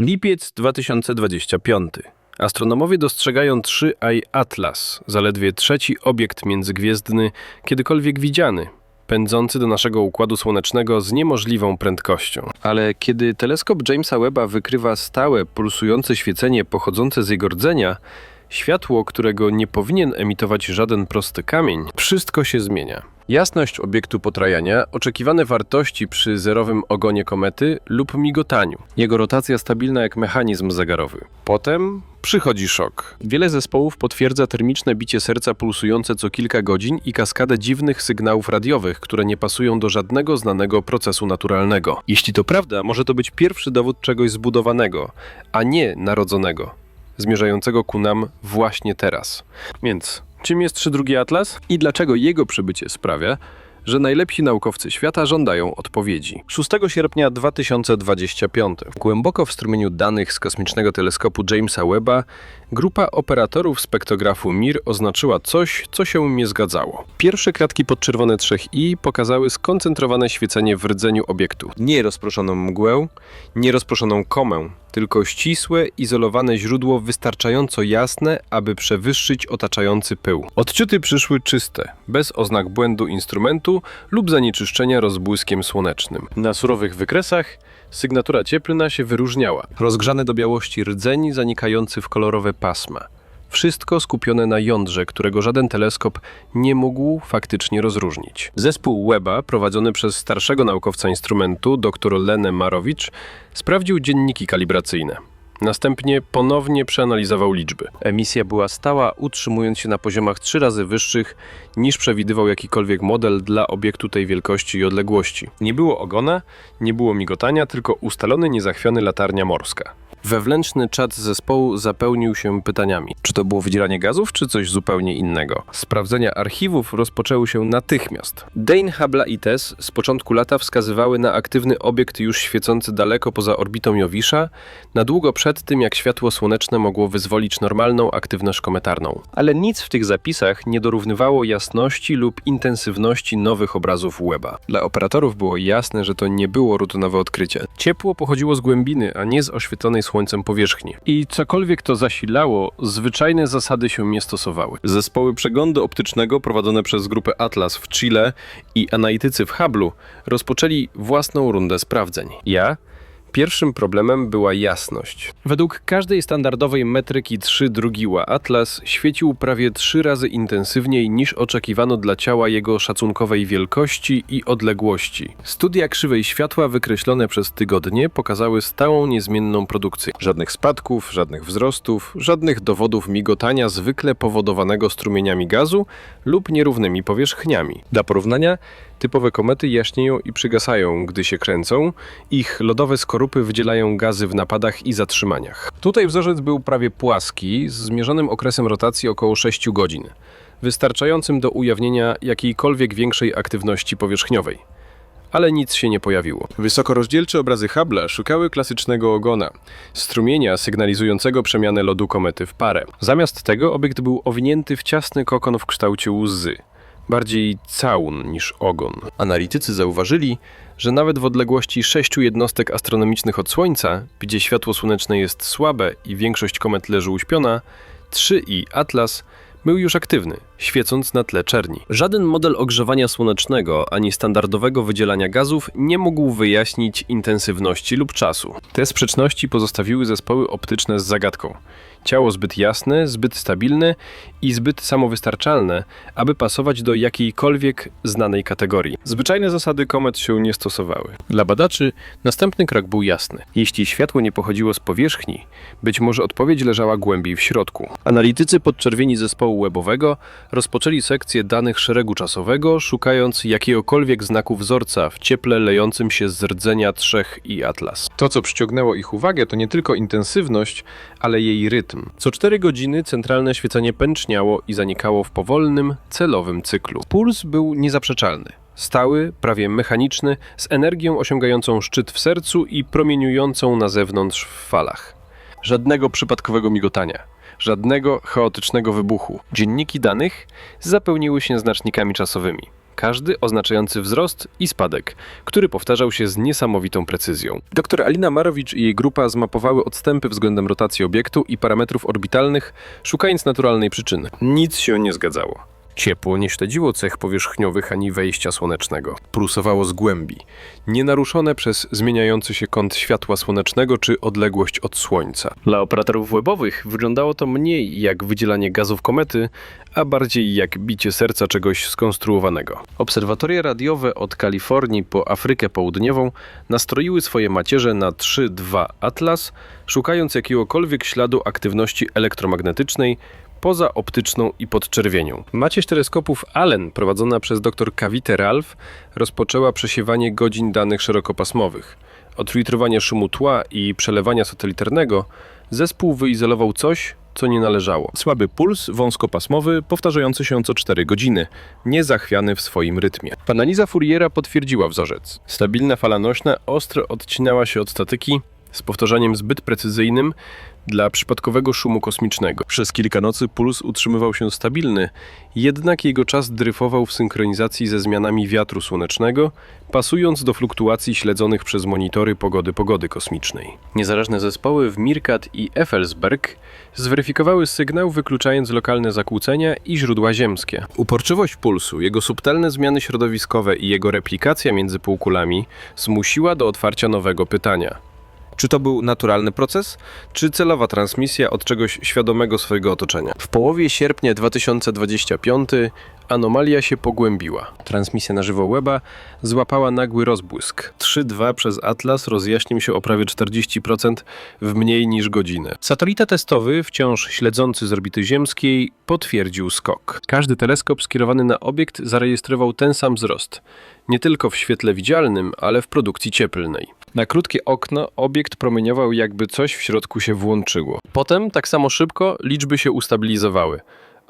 Lipiec 2025. Astronomowie dostrzegają 3i Atlas, zaledwie trzeci obiekt międzygwiezdny kiedykolwiek widziany, pędzący do naszego układu słonecznego z niemożliwą prędkością. Ale kiedy teleskop Jamesa Webba wykrywa stałe, pulsujące świecenie pochodzące z jego rdzenia, światło, którego nie powinien emitować żaden prosty kamień, wszystko się zmienia. Jasność obiektu potrajania, oczekiwane wartości przy zerowym ogonie komety lub migotaniu. Jego rotacja stabilna jak mechanizm zegarowy. Potem przychodzi szok. Wiele zespołów potwierdza termiczne bicie serca pulsujące co kilka godzin i kaskadę dziwnych sygnałów radiowych, które nie pasują do żadnego znanego procesu naturalnego. Jeśli to prawda, może to być pierwszy dowód czegoś zbudowanego, a nie narodzonego zmierzającego ku nam właśnie teraz. Więc czym jest 3.2 Atlas i dlaczego jego przybycie sprawia, że najlepsi naukowcy świata żądają odpowiedzi. 6 sierpnia 2025. Głęboko w strumieniu danych z kosmicznego teleskopu Jamesa Webba grupa operatorów spektrografu MIR oznaczyła coś, co się nie zgadzało. Pierwsze kratki podczerwone 3i pokazały skoncentrowane świecenie w rdzeniu obiektu. Nie rozproszoną mgłę, nie rozproszoną komę, tylko ścisłe, izolowane źródło wystarczająco jasne, aby przewyższyć otaczający pył. Odczyty przyszły czyste, bez oznak błędu instrumentu lub zanieczyszczenia rozbłyskiem słonecznym. Na surowych wykresach sygnatura cieplna się wyróżniała. Rozgrzany do białości rdzeń zanikający w kolorowe pasma. Wszystko skupione na jądrze, którego żaden teleskop nie mógł faktycznie rozróżnić. Zespół Weba, prowadzony przez starszego naukowca instrumentu, dr Lenę Marowicz, sprawdził dzienniki kalibracyjne. Następnie ponownie przeanalizował liczby. Emisja była stała, utrzymując się na poziomach trzy razy wyższych niż przewidywał jakikolwiek model dla obiektu tej wielkości i odległości. Nie było ogona, nie było migotania, tylko ustalony, niezachwiany latarnia morska. Wewnętrzny czat zespołu zapełnił się pytaniami. Czy to było wydzielanie gazów, czy coś zupełnie innego? Sprawdzenia archiwów rozpoczęły się natychmiast. Dane Hubble'a i TESS z początku lata wskazywały na aktywny obiekt już świecący daleko poza orbitą Jowisza, na długo przed tym, jak światło słoneczne mogło wyzwolić normalną aktywność kometarną. Ale nic w tych zapisach nie dorównywało jasności lub intensywności nowych obrazów Weba. Dla operatorów było jasne, że to nie było rutynowe odkrycie. Ciepło pochodziło z głębiny, a nie z oświetlonej słońcem powierzchni. I cokolwiek to zasilało, zwyczajne zasady się nie stosowały. Zespoły przeglądu optycznego prowadzone przez grupę Atlas w Chile i analitycy w Hubble'u rozpoczęli własną rundę sprawdzeń. Ja Pierwszym problemem była jasność. Według każdej standardowej metryki 3 drugiła Atlas świecił prawie trzy razy intensywniej niż oczekiwano dla ciała jego szacunkowej wielkości i odległości. Studia krzywej światła wykreślone przez tygodnie pokazały stałą niezmienną produkcję. Żadnych spadków, żadnych wzrostów, żadnych dowodów migotania zwykle powodowanego strumieniami gazu lub nierównymi powierzchniami. Dla porównania Typowe komety jaśnieją i przygasają, gdy się kręcą. Ich lodowe skorupy wydzielają gazy w napadach i zatrzymaniach. Tutaj wzorzec był prawie płaski, z zmierzonym okresem rotacji około 6 godzin, wystarczającym do ujawnienia jakiejkolwiek większej aktywności powierzchniowej. Ale nic się nie pojawiło. Wysokorozdzielcze obrazy Hubble'a szukały klasycznego ogona, strumienia sygnalizującego przemianę lodu komety w parę. Zamiast tego obiekt był owinięty w ciasny kokon w kształcie łzy bardziej całun niż ogon. Analitycy zauważyli, że nawet w odległości sześciu jednostek astronomicznych od Słońca, gdzie światło słoneczne jest słabe i większość komet leży uśpiona, 3i Atlas był już aktywny, świecąc na tle czerni. Żaden model ogrzewania słonecznego ani standardowego wydzielania gazów nie mógł wyjaśnić intensywności lub czasu. Te sprzeczności pozostawiły zespoły optyczne z zagadką. Ciało zbyt jasne, zbyt stabilne i zbyt samowystarczalne, aby pasować do jakiejkolwiek znanej kategorii. Zwyczajne zasady komet się nie stosowały. Dla badaczy następny krok był jasny. Jeśli światło nie pochodziło z powierzchni, być może odpowiedź leżała głębiej w środku. Analitycy podczerwieni zespołu webowego rozpoczęli sekcję danych szeregu czasowego, szukając jakiegokolwiek znaku wzorca w cieple lejącym się z rdzenia trzech i atlas. To, co przyciągnęło ich uwagę, to nie tylko intensywność, ale jej rytm. Co cztery godziny centralne świecenie pęczniało i zanikało w powolnym, celowym cyklu. Puls był niezaprzeczalny. Stały, prawie mechaniczny, z energią osiągającą szczyt w sercu i promieniującą na zewnątrz w falach. Żadnego przypadkowego migotania, żadnego chaotycznego wybuchu. Dzienniki danych zapełniły się znacznikami czasowymi. Każdy oznaczający wzrost i spadek, który powtarzał się z niesamowitą precyzją. Dr Alina Marowicz i jej grupa zmapowały odstępy względem rotacji obiektu i parametrów orbitalnych, szukając naturalnej przyczyny. Nic się nie zgadzało. Ciepło nie śledziło cech powierzchniowych ani wejścia słonecznego. Pulsowało z głębi, nienaruszone przez zmieniający się kąt światła słonecznego czy odległość od Słońca. Dla operatorów webowych wyglądało to mniej jak wydzielanie gazów komety, a bardziej jak bicie serca czegoś skonstruowanego. Obserwatoria radiowe od Kalifornii po Afrykę Południową nastroiły swoje macierze na 3-2 Atlas, szukając jakiegokolwiek śladu aktywności elektromagnetycznej poza optyczną i podczerwienią. Macierz teleskopów Allen, prowadzona przez dr Kavitę Ralph, rozpoczęła przesiewanie godzin danych szerokopasmowych. Od filtrowania szumu tła i przelewania satelitarnego zespół wyizolował coś, co nie należało. Słaby puls wąskopasmowy, powtarzający się co 4 godziny, niezachwiany w swoim rytmie. Analiza Fouriera potwierdziła wzorzec. Stabilna fala nośna ostro odcinała się od statyki z powtarzaniem zbyt precyzyjnym dla przypadkowego szumu kosmicznego. Przez kilka nocy puls utrzymywał się stabilny, jednak jego czas dryfował w synchronizacji ze zmianami wiatru słonecznego, pasując do fluktuacji śledzonych przez monitory pogody pogody kosmicznej. Niezależne zespoły w Mirkat i Effelsberg zweryfikowały sygnał, wykluczając lokalne zakłócenia i źródła ziemskie. Uporczywość pulsu, jego subtelne zmiany środowiskowe i jego replikacja między półkulami zmusiła do otwarcia nowego pytania. Czy to był naturalny proces, czy celowa transmisja od czegoś świadomego swojego otoczenia? W połowie sierpnia 2025 anomalia się pogłębiła. Transmisja na żywo weba złapała nagły rozbłysk. 3.2 przez Atlas rozjaśnił się o prawie 40% w mniej niż godzinę. Satelita testowy, wciąż śledzący z orbity ziemskiej, potwierdził skok. Każdy teleskop skierowany na obiekt zarejestrował ten sam wzrost. Nie tylko w świetle widzialnym, ale w produkcji cieplnej. Na krótkie okno obiekt promieniował, jakby coś w środku się włączyło. Potem, tak samo szybko, liczby się ustabilizowały,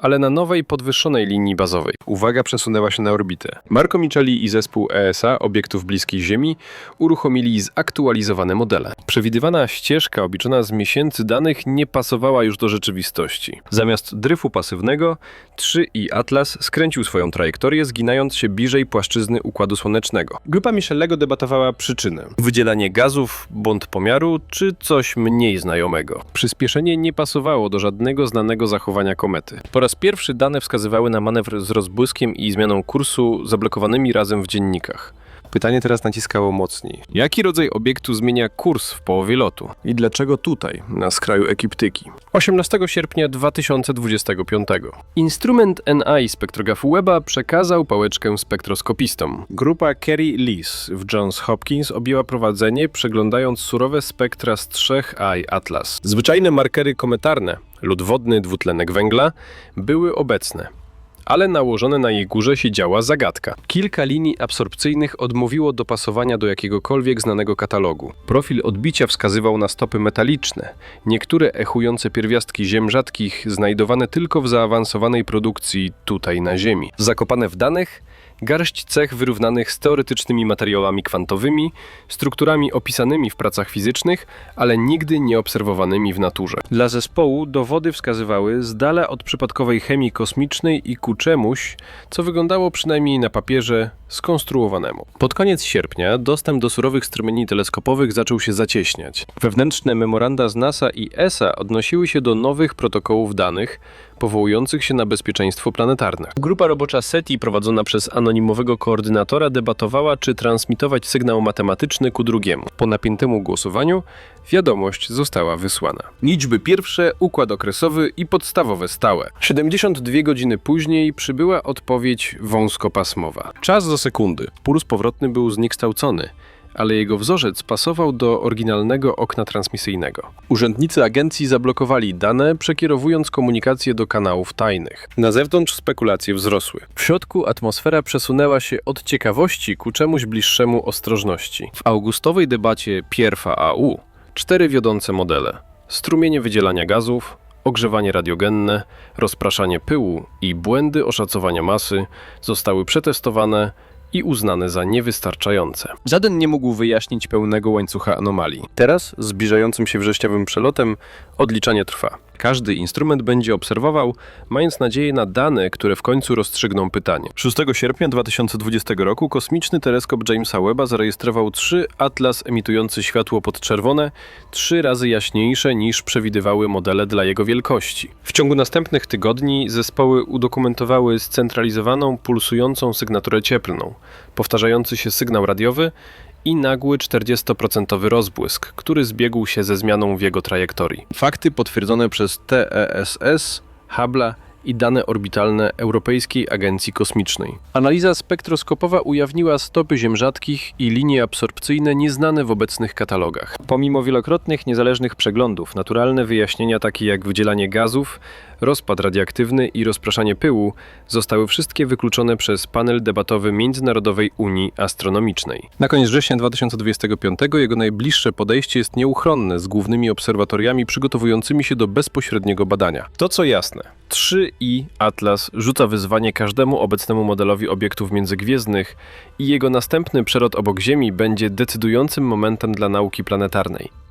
ale na nowej, podwyższonej linii bazowej. Uwaga przesunęła się na orbitę. Marco Micheli i zespół ESA obiektów bliskich Ziemi uruchomili zaktualizowane modele. Przewidywana ścieżka obliczona z miesięcy danych nie pasowała już do rzeczywistości. Zamiast dryfu pasywnego, 3 i Atlas skręcił swoją trajektorię, zginając się bliżej płaszczyzny Układu Słonecznego. Grupa Michelego debatowała przyczynę. Wydzielanie gazów, błąd pomiaru, czy coś mniej znajomego. Przyspieszenie nie pasowało do żadnego znanego zachowania komety. Po raz pierwszy dane wskazywały na manewr z rozbłyskiem i zmianą kursu zablokowanymi razem w dziennikach. Pytanie teraz naciskało mocniej. Jaki rodzaj obiektu zmienia kurs w połowie lotu? I dlaczego tutaj, na skraju ekiptyki? 18 sierpnia 2025. Instrument NI spektrografu Weba przekazał pałeczkę spektroskopistom. Grupa Kerry Lees w Johns Hopkins objęła prowadzenie, przeglądając surowe spektra z trzech Eye Atlas. Zwyczajne markery kometarne, lód wodny, dwutlenek węgla, były obecne ale nałożone na jej górze siedziała zagadka. Kilka linii absorpcyjnych odmówiło dopasowania do jakiegokolwiek znanego katalogu. Profil odbicia wskazywał na stopy metaliczne, niektóre echujące pierwiastki ziem rzadkich, znajdowane tylko w zaawansowanej produkcji tutaj na Ziemi. Zakopane w danych, garść cech wyrównanych z teoretycznymi materiałami kwantowymi, strukturami opisanymi w pracach fizycznych, ale nigdy nie obserwowanymi w naturze. Dla zespołu dowody wskazywały z dala od przypadkowej chemii kosmicznej i ku czemuś, co wyglądało przynajmniej na papierze skonstruowanemu. Pod koniec sierpnia dostęp do surowych strumieni teleskopowych zaczął się zacieśniać. Wewnętrzne memoranda z NASA i ESA odnosiły się do nowych protokołów danych, powołujących się na bezpieczeństwo planetarne. Grupa robocza SETI prowadzona przez anonimowego koordynatora debatowała, czy transmitować sygnał matematyczny ku drugiemu. Po napiętemu głosowaniu wiadomość została wysłana. Liczby pierwsze, układ okresowy i podstawowe stałe. 72 godziny później przybyła odpowiedź wąskopasmowa. Czas do sekundy. Puls powrotny był zniekształcony ale jego wzorzec pasował do oryginalnego okna transmisyjnego. Urzędnicy agencji zablokowali dane, przekierowując komunikację do kanałów tajnych. Na zewnątrz spekulacje wzrosły. W środku atmosfera przesunęła się od ciekawości ku czemuś bliższemu ostrożności. W augustowej debacie Pierfa AU cztery wiodące modele: strumienie wydzielania gazów, ogrzewanie radiogenne, rozpraszanie pyłu i błędy oszacowania masy zostały przetestowane i uznane za niewystarczające. Żaden nie mógł wyjaśnić pełnego łańcucha anomalii. Teraz, zbliżającym się wrześniowym przelotem, odliczanie trwa. Każdy instrument będzie obserwował, mając nadzieję na dane, które w końcu rozstrzygną pytanie. 6 sierpnia 2020 roku kosmiczny teleskop Jamesa Webba zarejestrował trzy atlas emitujący światło podczerwone, trzy razy jaśniejsze niż przewidywały modele dla jego wielkości. W ciągu następnych tygodni zespoły udokumentowały scentralizowaną, pulsującą sygnaturę cieplną, powtarzający się sygnał radiowy i nagły 40% rozbłysk, który zbiegł się ze zmianą w jego trajektorii. Fakty potwierdzone przez TESS, Hubble'a i dane orbitalne Europejskiej Agencji Kosmicznej. Analiza spektroskopowa ujawniła stopy ziem rzadkich i linie absorpcyjne nieznane w obecnych katalogach. Pomimo wielokrotnych niezależnych przeglądów, naturalne wyjaśnienia takie jak wydzielanie gazów, rozpad radioaktywny i rozpraszanie pyłu zostały wszystkie wykluczone przez panel debatowy Międzynarodowej Unii Astronomicznej. Na koniec września 2025 jego najbliższe podejście jest nieuchronne z głównymi obserwatoriami przygotowującymi się do bezpośredniego badania. To co jasne, 3i Atlas rzuca wyzwanie każdemu obecnemu modelowi obiektów międzygwiezdnych i jego następny przelot obok Ziemi będzie decydującym momentem dla nauki planetarnej.